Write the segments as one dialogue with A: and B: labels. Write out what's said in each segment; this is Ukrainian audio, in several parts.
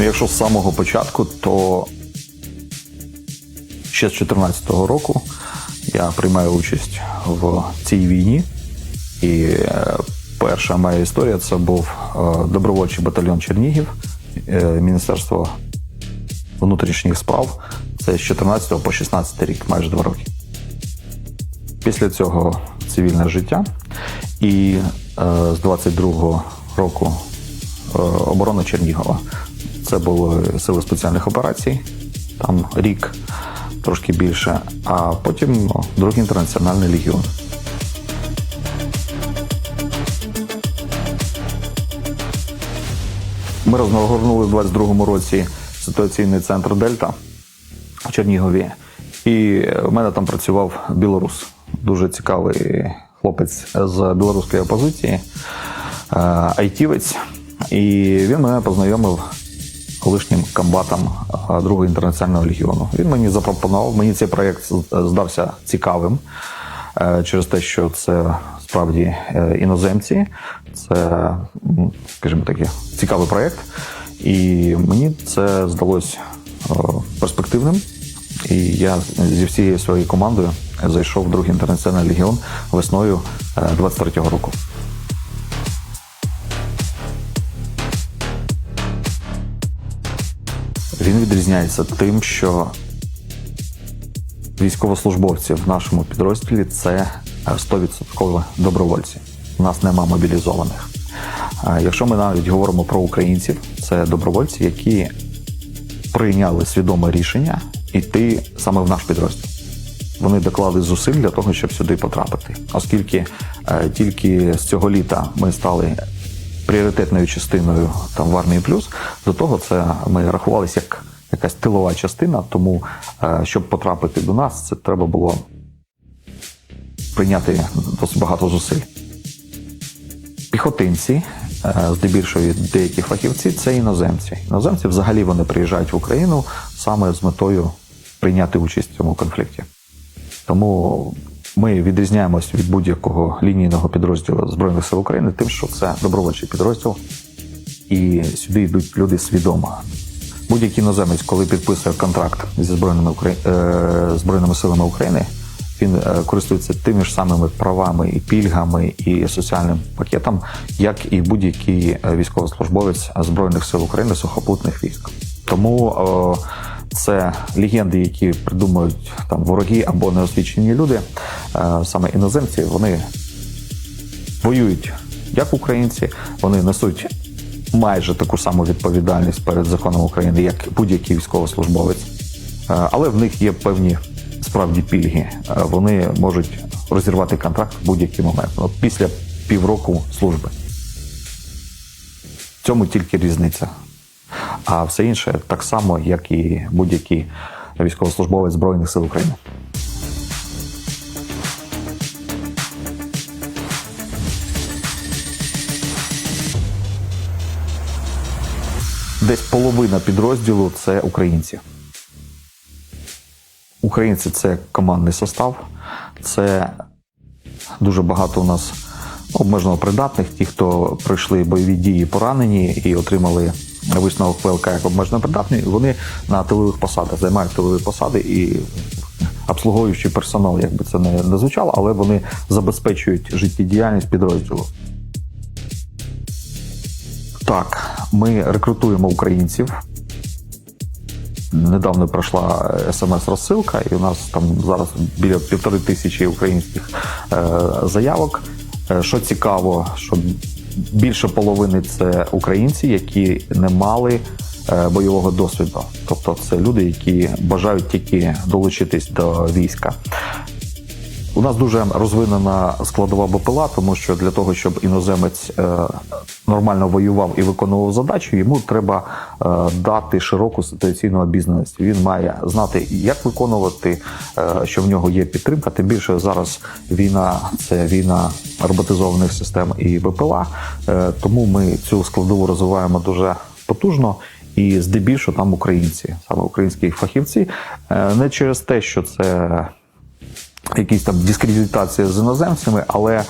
A: Ну, якщо з самого початку, то ще з 2014 року я приймаю участь в цій війні. І е, перша моя історія це був е, добровольчий батальйон Чернігів, е, Міністерство внутрішніх справ. Це з 14 по 16 рік, майже два роки. Після цього цивільне життя. І з 22-го року е, оборона Чернігова. Це були сили спеціальних операцій, там рік, трошки більше, а потім ну, другий інтернаціональний легіон. Ми розгорнули в 22-му році ситуаційний центр Дельта в Чернігові. І в мене там працював білорус. Дуже цікавий хлопець з білоруської опозиції, е, айтівець. І він мене познайомив колишнім комбатом Другого інтернаціонального легіону. Він мені запропонував, мені цей проєкт здався цікавим е, через те, що це справді е, іноземці, це, скажімо таки, цікавий проєкт. І мені це здалось е, перспективним. І я зі всією своєю командою зайшов в другий інтернаціональний легіон весною е, 23-го року. Він відрізняється тим, що військовослужбовці в нашому підрозділі це е, 100% добровольці. У нас нема мобілізованих. Якщо ми навіть говоримо про українців, це добровольці, які прийняли свідоме рішення йти саме в наш підрозділ. Вони доклали зусиль для того, щоб сюди потрапити. Оскільки е, тільки з цього літа ми стали пріоритетною частиною там в армії плюс, до того це ми рахувалися як якась тилова частина, тому е, щоб потрапити до нас, це треба було прийняти досить багато зусиль. Піхотинці, е, здебільшого від деяких фахівців, це іноземці. Іноземці взагалі вони приїжджають в Україну саме з метою прийняти участь в цьому конфлікті. Тому ми відрізняємось від будь-якого лінійного підрозділу Збройних сил України, тим, що це добровольчий підрозділ, і сюди йдуть люди свідомо. Будь-який іноземець, коли підписує контракт зі збройними Украї... е, збройними силами України, він е, користується тими ж самими правами і пільгами і соціальним пакетом, як і будь-який е, військовослужбовець збройних сил України сухопутних військ. Тому це легенди, які придумують там вороги або неосвічені люди, е, саме іноземці, вони воюють як українці, вони несуть майже таку саму відповідальність перед законом України, як будь-який військовослужбовець. Е, Але в них є певні справді пільги. Е, Вони можуть розірвати контракт в будь-який момент. От після півроку служби. В цьому тільки різниця. А все інше так само, як і будь-який військовослужбовець Збройних сил України. Десь половина підрозділу це українці. Українці це командний состав, це дуже багато у нас обмежено придатних, ті, хто пройшли бойові дії поранені і отримали висновок ПЛК як обмежено придатні, вони на тилових посадах займають тилові посади і обслуговуючий персонал, як би це не, не звучало, але вони забезпечують життєдіяльність підрозділу. Так, ми рекрутуємо українців. Недавно пройшла смс-розсилка, і у нас там зараз біля півтори тисячі українських е, заявок. Е, Що цікаво, що більше половини це українці, які не мали е, бойового досвіду. Тобто це люди, які бажають тільки долучитись до війська. У нас дуже розвинена складова БПЛА, тому що для того, щоб іноземець е, нормально воював і виконував задачу, йому треба е, дати широку ситуаційну обізнаність. Він має знати, як виконувати, е, що в нього є підтримка. Тим більше зараз війна це війна роботизованих систем і БПЛА. Тому ми цю складову розвиваємо дуже потужно. І здебільшого там українці, саме українські фахівці, не через те, що це якісь там дискредитація з іноземцями, але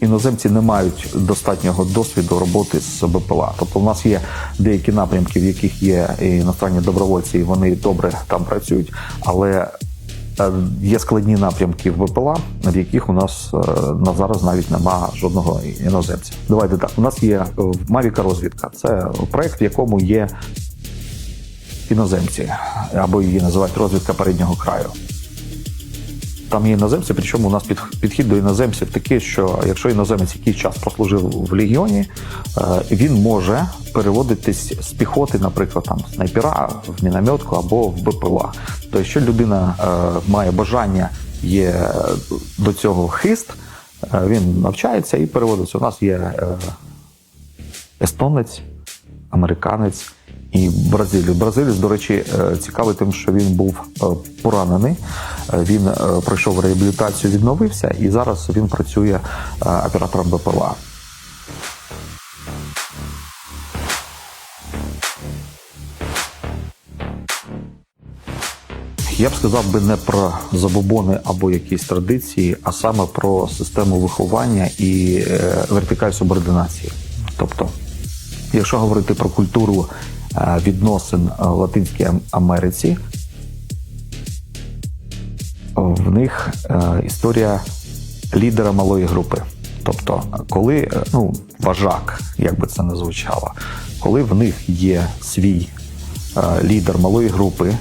A: іноземці не мають достатнього досвіду роботи з БПЛА. Тобто, у нас є деякі напрямки, в яких є іностранні добровольці, і вони добре там працюють, але е, є складні напрямки в БПЛА, в яких у нас е, на зараз навіть немає жодного іноземця. Давайте так. У нас є е, Мавіка розвідка. Це проект, в якому є іноземці, або її називають розвідка переднього краю. Там є іноземці, причому у нас під, підхід до іноземців такий, що якщо іноземець якийсь час прослужив в легіоні, е, він може переводитись з піхоти, наприклад, там снайпера в мінометку або в БПЛА. Тобто, якщо людина е, має бажання, є до цього хист, е, він навчається і переводиться. У нас є естонець, американець і бразилець. Бразилець, до речі, е, цікавий тим, що він був е, поранений. Е, Він пройшов реабілітацію, відновився, і зараз він працює оператором БПЛА. Я б сказав би не про забобони або якісь традиції, а саме про систему виховання і вертикаль субординації. Тобто, якщо говорити про культуру відносин е, в Латинській Америці, в них е, історія лідера малої групи. Тобто, коли е, ну, вожак, як би це не звучало, коли в них є свій е, лідер малої групи, е,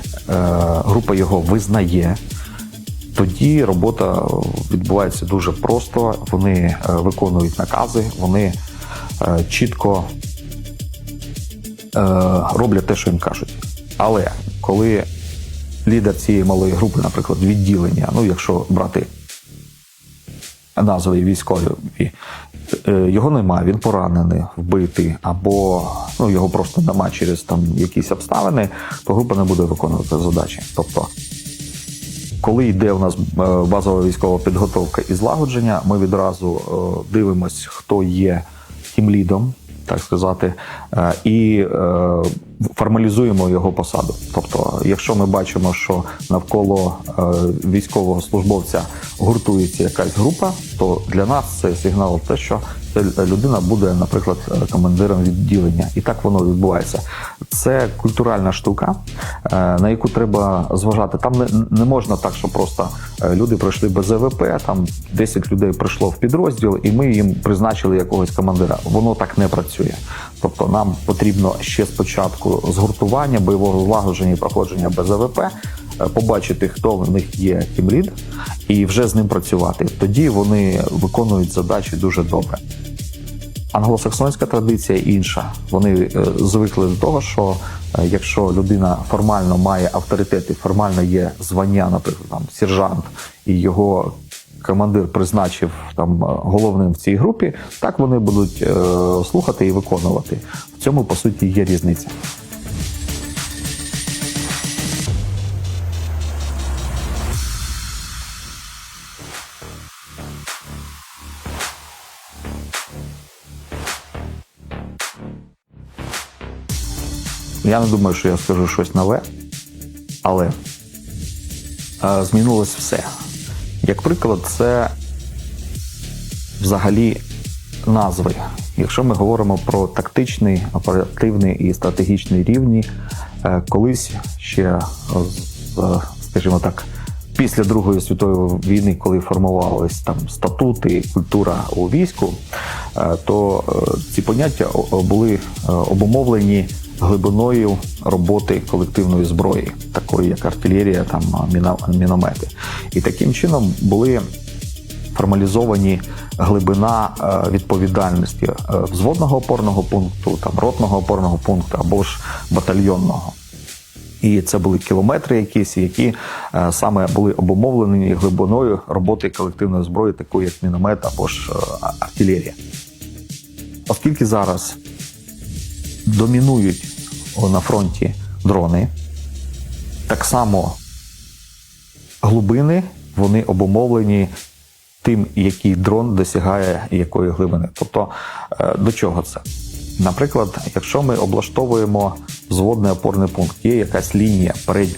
A: група його визнає, тоді робота відбувається дуже просто. Вони е, виконують накази, вони е, чітко е, роблять те, що їм кажуть. Але коли лідер цієї малої групи, наприклад, відділення, ну якщо брати назви військові, е, його немає, він поранений, вбитий, або ну, його просто немає через там якісь обставини, то група не буде виконувати задачі. Тобто, коли йде у нас е, базова військова підготовка і злагодження, ми відразу е, дивимось, хто є тімлідом, так сказати, е, і е, формалізуємо його посаду. Тобто, якщо ми бачимо, що навколо е, військового службовця гуртується якась група, то для нас це сигнал те, що людина буде, наприклад, е, командиром відділення, і так воно відбувається. Це культуральна штука, е, на яку треба зважати. Там не, не можна так, що просто е, люди пройшли без ЕВП, там 10 людей прийшло в підрозділ, і ми їм призначили якогось командира. Воно так не працює. Тобто нам потрібно ще спочатку згуртування, бойового злагодження і проходження без АВП, е, побачити, хто в них є тімлід, і вже з ним працювати. Тоді вони виконують задачі дуже добре. Англосаксонська традиція інша. Вони е, звикли до того, що е, якщо людина формально має авторитет і формально є звання, наприклад, там сержант, і його командир призначив там е, головним в цій групі, так вони будуть е, слухати і виконувати. В цьому по суті є різниця. Я не думаю, що я скажу щось нове, але е, змінилось все. Як приклад, це взагалі назви. Якщо ми говоримо про тактичний, оперативний і стратегічний рівні, е, колись ще, е, скажімо так, після Другої світової війни, коли формувались там статути, культура у війську, е, то е, ці поняття були е, обумовлені глибиною роботи колективної зброї, такої як артилерія, там міномети. І таким чином були формалізовані глибина е, відповідальності е, взводного опорного пункту, там ротного опорного пункту або ж батальйонного. І це були кілометри якісь, які е, саме були обумовлені глибиною роботи колективної зброї, такої як міномет або ж артилерія. Оскільки зараз домінують на фронті дрони, так само глибини вони обумовлені тим, який дрон досягає якої глибини. Тобто, е, до чого це? Наприклад, якщо ми облаштовуємо взводний опорний пункт, є якась лінія,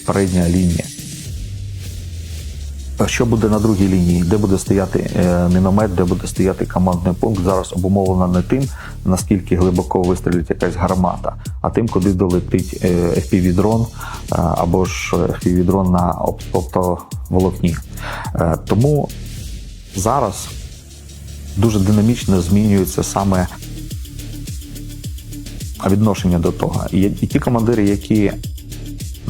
A: передня лінія. Що буде на другій лінії, де буде стояти е, міномет, де буде стояти командний пункт, зараз обумовлено не тим, наскільки глибоко вистрілить якась гармата, а тим, куди долетить е, FPV-дрон е, або ж FPV-дрон на оптоволокні. Е, Тому зараз дуже динамічно змінюється саме відношення до того. І ті командири, які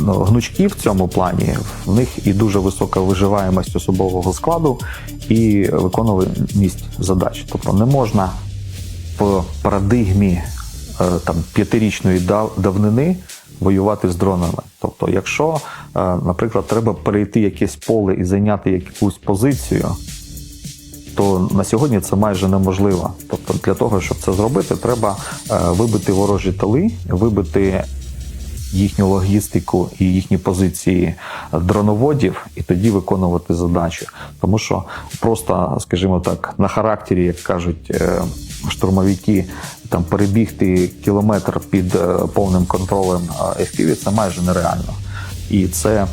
A: ну, гнучкі в цьому плані, в них і дуже висока виживаємость особового складу і виконуваність задач. Тобто не можна по парадигмі е, там, п'ятирічної давнини воювати з дронами. Тобто, якщо, е, наприклад, треба перейти якесь поле і зайняти якусь позицію, то на сьогодні це майже неможливо. Тобто, для того, щоб це зробити, треба е, вибити ворожі тили, вибити їхню логістику і їхні позиції дроноводів, і тоді виконувати задачі. Тому що просто, скажімо так, на характері, як кажуть е, штурмовики, там перебігти кілометр під е, повним контролем FPV – це майже нереально. І це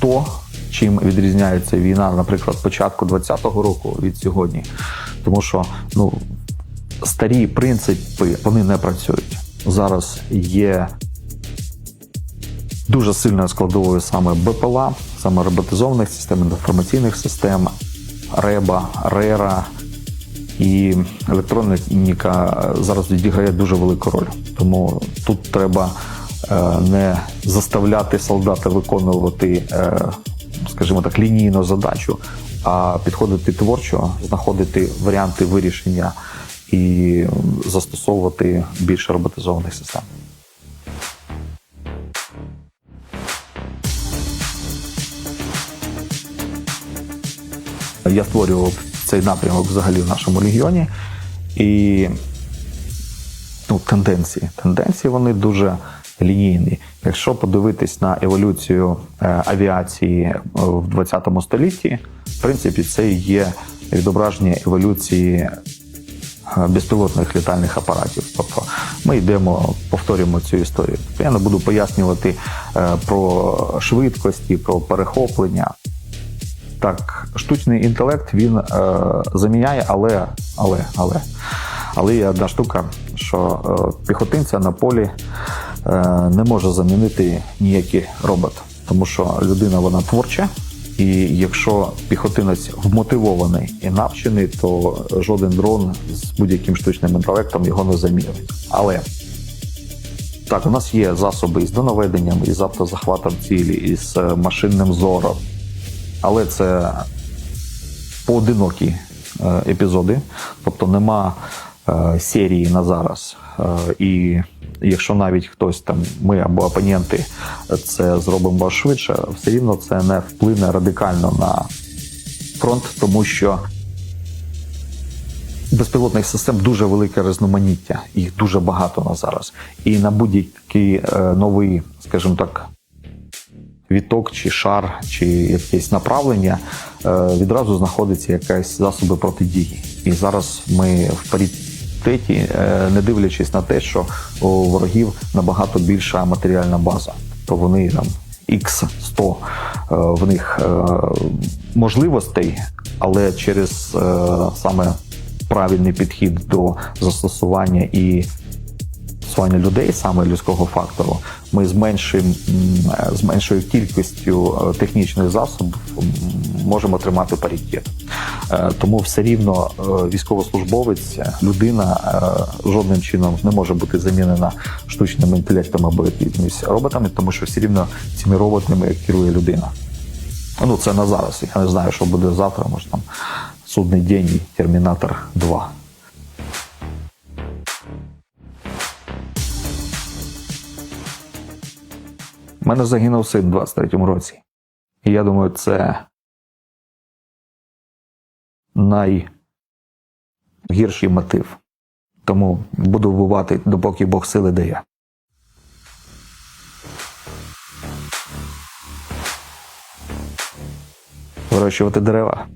A: то, чим відрізняється війна, наприклад, початку 20-го року від сьогодні. Тому що ну, старі принципи вони не працюють. Зараз є дуже сильною складовою саме БПЛА, саме роботизованих систем, інформаційних систем, РЕБА, РЕРА. І електроніка зараз відіграє дуже велику роль. Тому тут треба е, не заставляти солдата виконувати, е, скажімо так, лінійну задачу, а підходити творчо, знаходити варіанти вирішення і застосовувати більше роботизованих систем. Я створював цей напрямок взагалі в нашому регіоні. І ну, тенденції. Тенденції вони дуже лінійні. Якщо подивитись на еволюцію е, авіації е, в 20 столітті, в принципі, це є відображення еволюції безпілотних літальних апаратів. Тобто ми йдемо, повторюємо цю історію. Я не буду пояснювати е, про швидкості, про перехоплення. Так, штучний інтелект він е, заміняє, але, але, але, але є одна штука, що е, піхотинця на полі е, не може замінити ніякий робот, тому що людина вона творча, і якщо піхотинець вмотивований і навчений, то жоден дрон з будь-яким штучним інтелектом його не замінить. Але так, у нас є засоби із донаведенням, із автозахватом цілі, із е, машинним зором. Але це поодинокі е, епізоди, тобто нема е, серії на зараз. І якщо навіть хтось там, ми або опоненти це зробимо швидше, все рівно це не вплине радикально на фронт, тому що безпілотних систем дуже велике різноманіття, їх дуже багато на зараз. І на будь-який е, новий, скажімо так, віток чи шар, чи якесь направлення, е, відразу знаходиться якась засоби протидії. І зараз ми в паритеті, е, не дивлячись на те, що у ворогів набагато більша матеріальна база, то вони там X100 е, в них е, можливостей, але через саме правильний підхід до застосування і застосування людей, саме людського фактору, ми з меншою кількістю технічних засобів можемо тримати паритет. Е, Тому все рівно е, військовослужбовець, людина е, жодним чином не може бути замінена штучним інтелектом або якимись роботами, тому що все рівно цими роботами керує людина. Ну, це на зараз. Я не знаю, що буде завтра, може там судний день і Термінатор 2. У мене загинув син у 23-му році. І я думаю, це найгірший мотив. Тому буду вбивати, допоки Бог сили дає. Вирощувати дерева.